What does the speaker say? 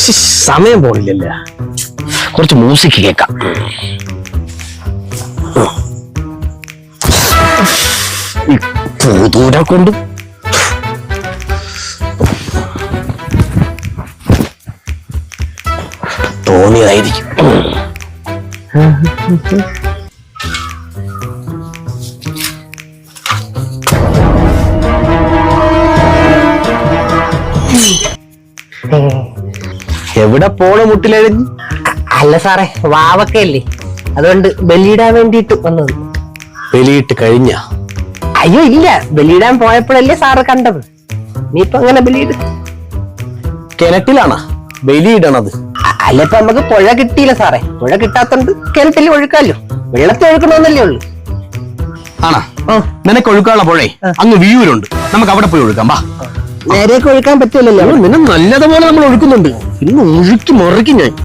സമയം പോണില്ലല്ലേ? കുറച്ച് മ്യൂസിക് കേക്കാം. ഈ പൂതൂരെ കൊണ്ട് തോന്നിയതായിരിക്കും. എവിടെ പോണ മുട്ടിലെഴുതി അല്ല സാറേ വാവക്കല്ലേ അല്ലേ അതുകൊണ്ട് ബലിയിടാൻ വേണ്ടിയിട്ട് വന്നത്. ബലിയിട്ട് കഴിഞ്ഞ? അയ്യോ ഇല്ല. ബലിയിടാൻ പോയപ്പോഴല്ലേ സാറ് കണ്ടത്. നീ ഇപ്പൊ അങ്ങനെ ബലിയിട കിണറ്റിലാണോ? ബലിയിടണത്. അല്ല ഇപ്പൊ നമുക്ക് പുഴ കിട്ടിയില്ല സാറേ. പുഴ കിട്ടാത്തോണ്ട് കിണറ്റിൽ ഒഴുക്കാലോ. വെള്ളത്തിൽ ഒഴുക്കണമെന്നല്ലേ ഉള്ളു. ആണോ? നിനക്ക് ഒഴുക്കാനുള്ള പുഴേ? അങ്ങ് വിയൂരുണ്ട്. നമുക്ക് അവിടെ പോയി ഒഴുക്കാം വാ. നേരെയൊക്കെ ഒഴുക്കാൻ പറ്റില്ലല്ലോ. നിന്നെ നല്ലതുപോലെ നമ്മൾ ഒഴുക്കുന്നുണ്ട്. ഇന്ന് ഒഴുക്കി മറിക്കും ഞാൻ.